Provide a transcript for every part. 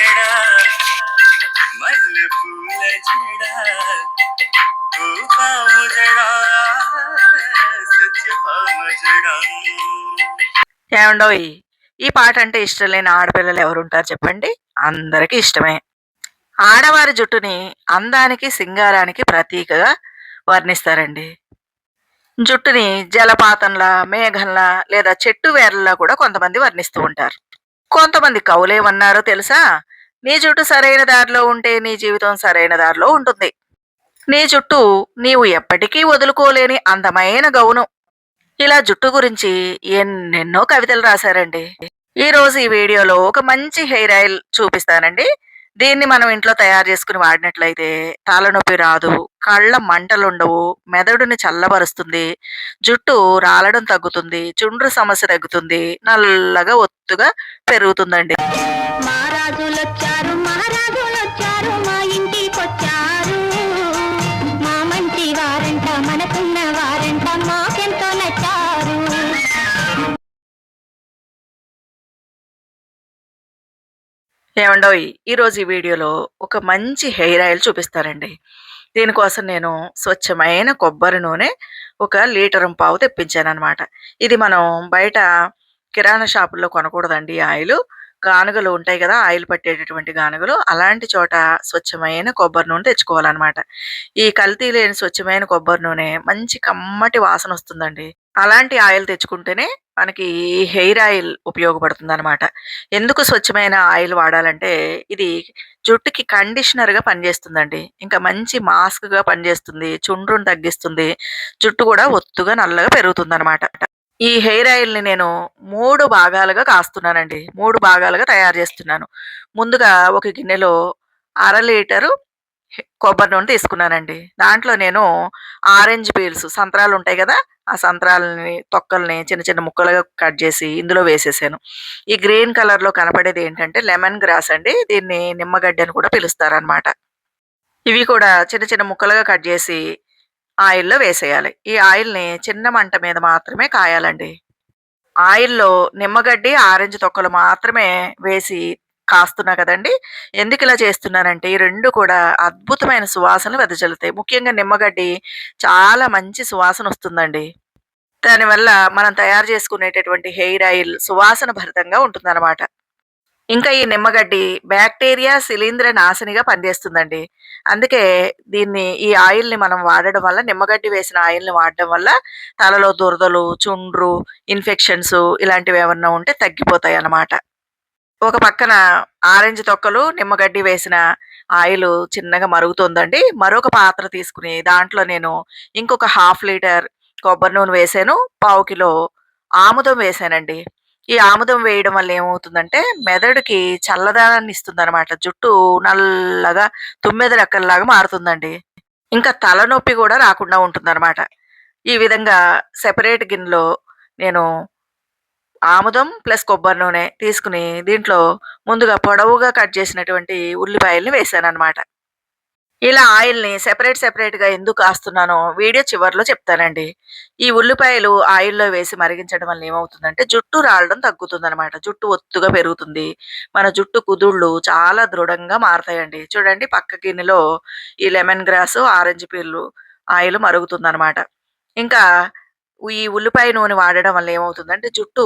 జడ మల్లె పూల జడ జడ జడ ఏమండోయ్ ఈ పాట అంటే ఇష్టం లేని ఆడపిల్లలు ఎవరుంటారు చెప్పండి? అందరికీ ఇష్టమే. ఆడవారి జుట్టుని అందానికి సింగారానికి ప్రతీకగా వర్ణిస్తారండి. జుట్టుని జలపాతంలా మేఘంలా లేదా చెట్టు వేర్లలా కూడా కొంతమంది వర్ణిస్తూ ఉంటారు. కొంతమంది కవులేమన్నారో తెలుసా? నీ జుట్టు సరైన దారిలో ఉంటే నీ జీవితం సరైన దారిలో ఉంటుంది. నీ జుట్టు నీవు ఎప్పటికీ వదులుకోలేని అందమైన గౌను. ఇలా జుట్టు గురించి ఎన్నెన్నో కవితలు రాశారండి. ఈ రోజు ఈ వీడియోలో ఒక మంచి హెయిర్ ఆయిల్ చూపిస్తానండి. దీన్ని మనం ఇంట్లో తయారు చేసుకుని వాడినట్లయితే తలనొప్పి రాదు. కళ్ళ మంటలు ఉండవు మెదడుని చల్లబరుస్తుంది జుట్టు రాలడం తగ్గుతుంది చుండ్రు సమస్య తగ్గుతుంది నల్లగా ఒత్తుగా పెరుగుతుందండి. ఏమండోయ్ ఈరోజు ఈ వీడియోలో ఒక మంచి హెయిర్ ఆయిల్ చూపిస్తానండి. దీనికోసం నేను స్వచ్ఛమైన కొబ్బరి నూనె ఒక లీటర్ పావు తెప్పించాను అనమాట ఇది మనం బయట కిరాణా షాపుల్లో కొనకూడదండి ఈ ఆయిల్. గానుగలు ఉంటాయి కదా ఆయిల్ పట్టేటటువంటి గానుగలు. అలాంటి చోట స్వచ్ఛమైన కొబ్బరి నూనె తెచ్చుకోవాలన్నమాట. ఈ కల్తీ లేని స్వచ్ఛమైన కొబ్బరి నూనె మంచి కమ్మటి వాసన వస్తుందండి. అలాంటి ఆయిల్ తెచ్చుకుంటేనే మనకి హెయిర్ ఆయిల్ ఉపయోగపడుతుంది అనమాట ఎందుకు స్వచ్ఛమైన ఆయిల్ వాడాలంటే ఇది జుట్టుకి కండిషనర్గా పనిచేస్తుందండి. ఇంకా మంచి మాస్క్గా పనిచేస్తుంది చుండ్రును తగ్గిస్తుంది జుట్టు కూడా ఒత్తుగా నల్లగా పెరుగుతుంది అనమాట ఈ హెయిర్ ఆయిల్ని నేను మూడు భాగాలుగా కాస్తున్నానండి. మూడు భాగాలుగా తయారు చేస్తున్నాను. ముందుగా ఒక గిన్నెలో అర లీటరు కొబ్బరి నూనె తీసుకున్నానండి. దాంట్లో నేను ఆరెంజ్ పీల్స్ సంత్రాలు ఉంటాయి కదా ఆ సంత్రాలని తొక్కల్ని చిన్న చిన్న ముక్కలుగా కట్ చేసి ఇందులో వేసేసాను. ఈ గ్రీన్ కలర్లో కనపడేది ఏంటంటే లెమన్ గ్రాస్ అండి. దీన్ని నిమ్మగడ్డ అని కూడా పిలుస్తారనమాట ఇవి కూడా చిన్న చిన్న ముక్కలుగా కట్ చేసి ఆయిల్లో వేసేయాలి. ఈ ఆయిల్ని చిన్న మంట మీద మాత్రమే కాయాలండి. ఆయిల్లో నిమ్మగడ్డి ఆరెంజ్ తొక్కలు మాత్రమే వేసి కాస్తున్నా కదండి. ఎందుకు ఇలా చేస్తున్నానంటే ఈ రెండు కూడా అద్భుతమైన సువాసనలు వెదజల్లుతాయి. ముఖ్యంగా నిమ్మగడ్డి చాలా మంచి సువాసన వస్తుందండి. దానివల్ల మనం తయారు చేసుకునేటటువంటి హెయిర్ ఆయిల్ సువాసన భరితంగా ఉంటుందన్నమాట. ఇంకా ఈ నిమ్మగడ్డి బ్యాక్టీరియా శిలీంద్ర నాశనిగా పనిచేస్తుందండి. అందుకే దీన్ని ఈ ఆయిల్ని మనం వాడడం వల్ల నిమ్మగడ్డి వేసిన ఆయిల్ని వాడడం వల్ల తలలో దురదలు చుండ్రు ఇన్ఫెక్షన్స్ ఇలాంటివి ఏమన్నా ఉంటే తగ్గిపోతాయి అన్నమాట ఒక పక్కన ఆరెంజ్ తొక్కలు నిమ్మగడ్డి వేసిన ఆయిల్ చిన్నగా మరుగుతుందండి. మరొక పాత్ర తీసుకుని దాంట్లో నేను ఇంకొక హాఫ్ లీటర్ కొబ్బరి నూనె వేసాను. పావు కిలో ఆముదం వేసానండి. ఈ ఆముదం వేయడం వల్ల ఏమవుతుందంటే మెదడుకి చల్లదనాన్ని ఇస్తుంది అనమాట జుట్టు నల్లగా తుమ్మెద రెక్కల్లాగా మారుతుందండి. ఇంకా తలనొప్పి కూడా రాకుండా ఉంటుందన్నమాట. ఈ విధంగా సెపరేట్ గిన్నెలో నేను ఆముదం ప్లస్ కొబ్బరి నూనె తీసుకుని దీంట్లో ముందుగా పొడవుగా కట్ చేసినటువంటి ఉల్లిపాయల్ని వేసాను అనమాట ఇలా ఆయిల్ని సెపరేట్ సెపరేట్గా ఎందుకు కాస్తున్నానో వీడియో చివరిలో చెప్తానండి. ఈ ఉల్లిపాయలు ఆయిల్లో వేసి మరిగించడం వల్ల ఏమవుతుందంటే జుట్టు రాలడం తగ్గుతుందనమాట జుట్టు ఒత్తుగా పెరుగుతుంది. మన జుట్టు కుదుళ్ళు చాలా దృఢంగా మారతాయండి. చూడండి పక్క గిన్నెలో ఈ లెమన్ గ్రాస్ ఆరెంజ్ పీళ్ళు ఆయిల్ మరుగుతుందనమాట ఇంకా ఈ ఉల్లిపాయ నూనె వాడడం వల్ల ఏమవుతుందంటే జుట్టు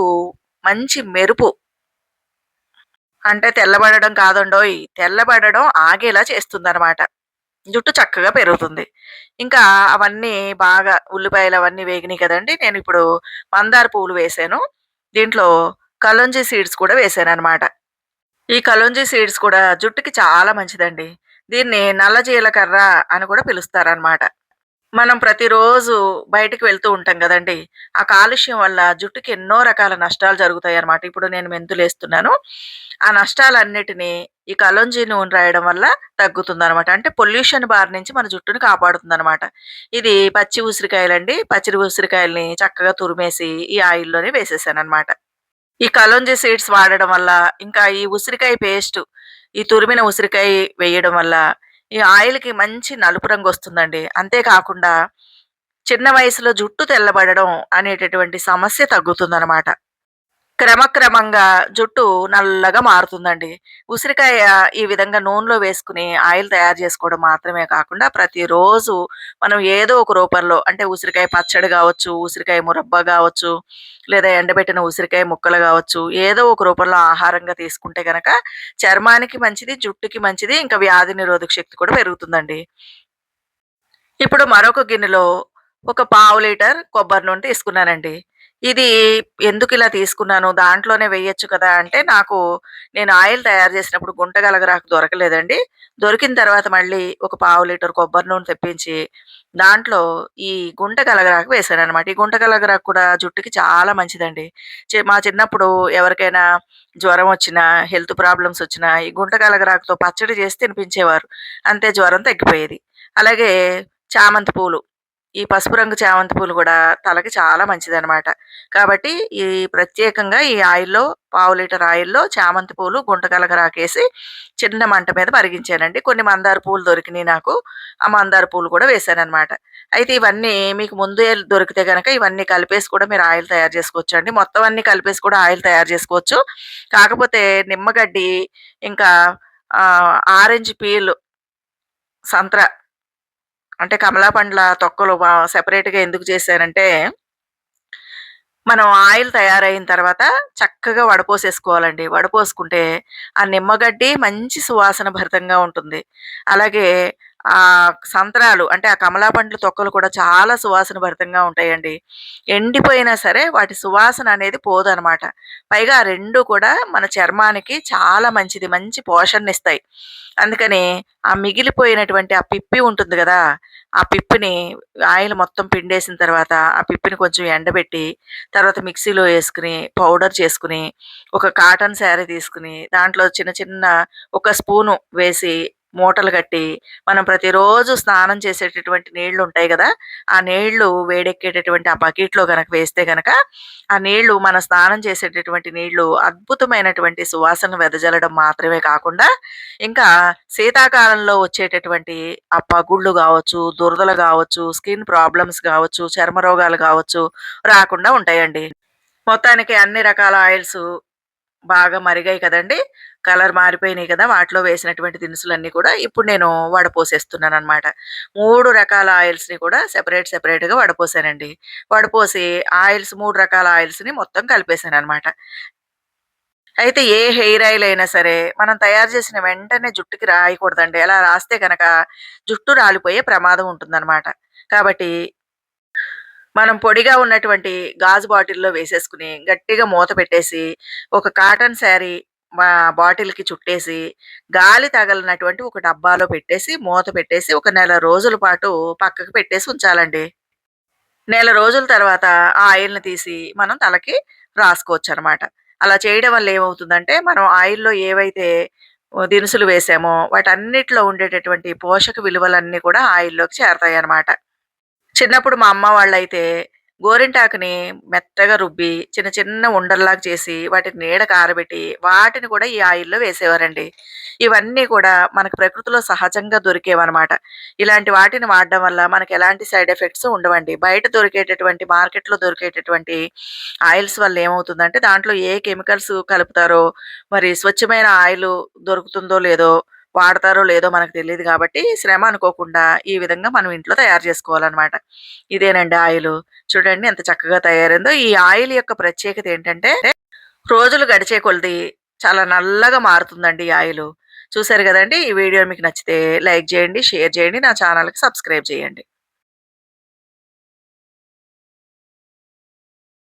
మంచి మెరుపు. అంటే తెల్లబడడం కాదండోయ్ తెల్లబడడం ఆగేలా చేస్తుంది జుట్టు చక్కగా పెరుగుతుంది. ఇంకా అవన్నీ బాగా ఉల్లిపాయలు అవన్నీ వేగినాయి కదండి. నేను ఇప్పుడు మందార పువ్వులు వేసాను. దీంట్లో కలంజీ సీడ్స్ కూడా వేసాను అనమాట ఈ కలంజీ సీడ్స్ కూడా జుట్టుకి చాలా మంచిదండి. దీన్ని నల్ల జీలకర్ర అని కూడా పిలుస్తారనమాట మనం ప్రతిరోజు బయటికి వెళ్తూ ఉంటాం కదండి. ఆ కాలుష్యం వల్ల జుట్టుకి ఎన్నో రకాల నష్టాలు జరుగుతాయి అన్నమాట. ఇప్పుడు నేను మెంతులు వేస్తున్నాను ఆ నష్టాలన్నిటినీ ఈ కలొంజి నూనె రాయడం వల్ల తగ్గుతుంది అనమాట అంటే పొల్యూషన్ బారి నుంచి మన జుట్టుని కాపాడుతుంది అనమాట ఇది పచ్చి ఉసిరికాయలండి. పచ్చి ఉసిరికాయల్ని చక్కగా తురిమేసి ఈ ఆయిల్లోనే వేసేసాను అనమాట ఈ కలొంజి సీడ్స్ వాడడం వల్ల ఇంకా ఈ ఉసిరికాయ పేస్ట్ ఈ తురిమిన ఉసిరికాయ వేయడం వల్ల ఈ ఆయిల్కి మంచి నలుపు రంగు వస్తుందండి. అంతేకాకుండా చిన్న వయసులో జుట్టు తెల్లబడడం అనేటటువంటి సమస్య తగ్గుతుందన్నమాట. క్రమక్రమంగా జుట్టు నల్లగా మారుతుందండి. ఉసిరికాయ ఈ విధంగా నూనెలో వేసుకుని ఆయిల్ తయారు చేసుకోవడం మాత్రమే కాకుండా ప్రతిరోజు మనం ఏదో ఒక రూపంలో అంటే ఉసిరికాయ పచ్చడి కావచ్చు ఉసిరికాయ మురబ్బా కావచ్చు లేదా ఎండబెట్టిన ఉసిరికాయ ముక్కలు కావచ్చు ఏదో ఒక రూపంలో ఆహారంగా తీసుకుంటే కనుక చర్మానికి మంచిది, జుట్టుకి మంచిది, ఇంకా వ్యాధి నిరోధక శక్తి కూడా పెరుగుతుందండి. ఇప్పుడు మరొక గిన్నెలో ఒక పావు లీటర్ కొబ్బరి నూనె తీసుకున్నానండి. ఇది ఎందుకు ఇలా తీసుకున్నాను, దాంట్లోనే వేయొచ్చు కదా! అంటే నాకు నేను ఆయిల్ తయారు చేసినప్పుడు గుంటగలగరాకు దొరకలేదండి. దొరికిన తర్వాత మళ్ళీ ఒక పావు లీటర్ కొబ్బరి నూనె తెప్పించి, దాంట్లో ఈ గుంట గలగరాకు వేశాననమాట. ఈ గుంట గలగరాకు కూడా జుట్టుకి చాలా మంచిదండి. చి మా చిన్నప్పుడు ఎవరికైనా జ్వరం వచ్చినా, హెల్త్ ప్రాబ్లమ్స్ వచ్చినా ఈ గుంట గలగరాకుతో పచ్చడి చేసి తినిపించేవారు. అంతే జ్వరం తగ్గిపోయేది. అలాగే చామంతి పూలు. ఈ పసుపు రంగు చామంతి పూలు కూడా తలకి చాలా మంచిదనమాట. కాబట్టి ఈ ప్రత్యేకంగా ఈ ఆయిల్‌లో పావు లీటర్ ఆయిల్‌లో చామంతి పూలు, గుంట రాకేసి చిన్న మంట మీద మరిగించానండి. కొన్ని మందార పూలు దొరికినాయి నాకు. ఆ మందార పూలు కూడా వేశానమాట అయితే ఇవన్నీ మీకు ముందే దొరికితే కనుక ఇవన్నీ కలిపేసి కూడా మీరు ఆయిల్ తయారు చేసుకోవచ్చు అండి మొత్తం అన్నీ కలిపేసి కూడా ఆయిల్ తయారు చేసుకోవచ్చు. కాకపోతే నిమ్మగడ్డి, ఇంకా ఆరెంజ్ పీలు సంత్రా అంటే కమలా పండ్ల తొక్కలు సెపరేట్‌గా ఎందుకు చేశానంటే మనం ఆయిల్ తయారైన తర్వాత చక్కగా వడపోసేసుకోవాలండి. వడపోసుకుంటే ఆ నిమ్మగడ్డి మంచి సువాసన భరితంగా ఉంటుంది. అలాగే ఆ సంత్రాలు అంటే ఆ కమలా పండ్ల తొక్కలు కూడా చాలా సువాసన భరితంగా ఉంటాయండి. ఎండిపోయినా సరే వాటి సువాసన అనేది పోదనమాట. పైగా ఆ రెండు కూడా మన చర్మానికి చాలా మంచిది. మంచి పోషణనిస్తాయి. అందుకని ఆ మిగిలిపోయినటువంటి ఆ పిప్పి ఉంటుంది కదా ఆ పిప్పిని ఆయిల్ మొత్తం పిండేసిన తర్వాత ఆ పిప్పిని కొంచెం ఎండబెట్టి, తర్వాత మిక్సీలో వేసుకుని పౌడర్ చేసుకుని ఒక కాటన్ శారీ తీసుకుని దాంట్లో చిన్న చిన్న ఒక స్పూను వేసి మూటలు కట్టి, మనం ప్రతిరోజు స్నానం చేసేటటువంటి నీళ్ళు ఉంటాయి కదా ఆ నీళ్ళు వేడెక్కేటటువంటి ఆ బకెట్‌లో గనక వేస్తే కనుక ఆ నీళ్ళు మనం స్నానం చేసేటటువంటి నీళ్ళు అద్భుతమైనటువంటి సువాసన వెదజల్లడం మాత్రమే కాకుండా, ఇంకా శీతాకాలంలో వచ్చేటటువంటి ఆ పగుళ్ళు కావచ్చు దురదలు కావచ్చు స్కిన్ ప్రాబ్లమ్స్ కావచ్చు చర్మ రోగాలు కావచ్చు రాకుండా ఉంటాయండి. మొత్తానికి అన్ని రకాల ఆయిల్స్ బాగా మరిగాయి కదండి కలర్ మారిపోయినాయి కదా! వాటిలో వేసినటువంటి దినుసులన్నీ కూడా ఇప్పుడు నేను వడపోసేస్తున్నాననమాట. 3 రకాల ఆయిల్స్‌ని కూడా సెపరేట్ సెపరేట్‌గా వడపోసానండి. వడపోసి ఆయిల్స్ మూడు రకాల ఆయిల్స్‌ని మొత్తం కలిపేసాననమాట. అయితే ఏ హెయిర్ ఆయిల్ అయినా సరే మనం తయారు చేసిన వెంటనే జుట్టుకి రాయకూడదండి. అలా రాస్తే గనక జుట్టు రాలిపోయే ప్రమాదం ఉంటుందన్నమాట కాబట్టి మనం పొడిగా ఉన్నటువంటి గాజు బాటిల్‌లో వేసేసుకొని, గట్టిగా మూత పెట్టేసి, ఒక కాటన్ శారీ మా బాటిల్‌కి చుట్టేసి, గాలి తగలనటువంటి ఒక డబ్బాలో పెట్టేసి, మూత పెట్టేసి, ఒక నెల రోజుల పాటు పక్కకు పెట్టేసి ఉంచాలండి. నెల రోజుల తర్వాత ఆ ఆయిల్‌ని తీసి మనం తలకి రాసుకోవచ్చు అనమాట అలా చేయడం వల్ల ఏమవుతుందంటే, మనం ఆయిల్‌లో ఏవైతే దినుసులు వేసామో వాటన్నిటిలో ఉండేటటువంటి పోషక విలువలన్నీ కూడా ఆయిల్‌లోకి చేరతాయనమాట. చిన్నప్పుడు మా అమ్మ వాళ్ళైతే గోరింటాకుని మెత్తగా రుబ్బి, చిన్న చిన్న ఉండల్లాగా చేసి, వాటిని నీడ కారబెట్టి వాటిని కూడా ఈ ఆయిల్‌లో వేసేవారండి. ఇవన్నీ కూడా మనకు ప్రకృతిలో సహజంగా దొరికేవన్నమాట ఇలాంటి వాటిని వాడడం వల్ల మనకు ఎలాంటి సైడ్ ఎఫెక్ట్స్ ఉండవండి. బయట దొరికేటటువంటి మార్కెట్‌లో దొరికేటటువంటి ఆయిల్స్ వల్ల ఏమవుతుందంటే, దాంట్లో ఏ కెమికల్స్ కలుపుతారో, మరి స్వచ్ఛమైన ఆయిల్ దొరుకుతుందో లేదో, వాడతారో లేదో మనకు తెలియదు కాబట్టి శ్రమ అనుకోకుండా ఈ విధంగా మనం ఇంట్లో తయారు చేసుకోవాలన్నమాట ఇదేనండి ఆయిల్ చూడండి ఎంత చక్కగా తయారైందో. ఈ ఆయిల్ యొక్క ప్రత్యేకత ఏంటంటే, రోజులు గడిచే కొలది చాలా నల్లగా మారుతుందండి ఈ ఆయిల్ చూసారు కదండి ఈ వీడియో మీకు నచ్చితే లైక్ చేయండి షేర్ చేయండి నా ఛానల్కి సబ్స్క్రైబ్ చేయండి.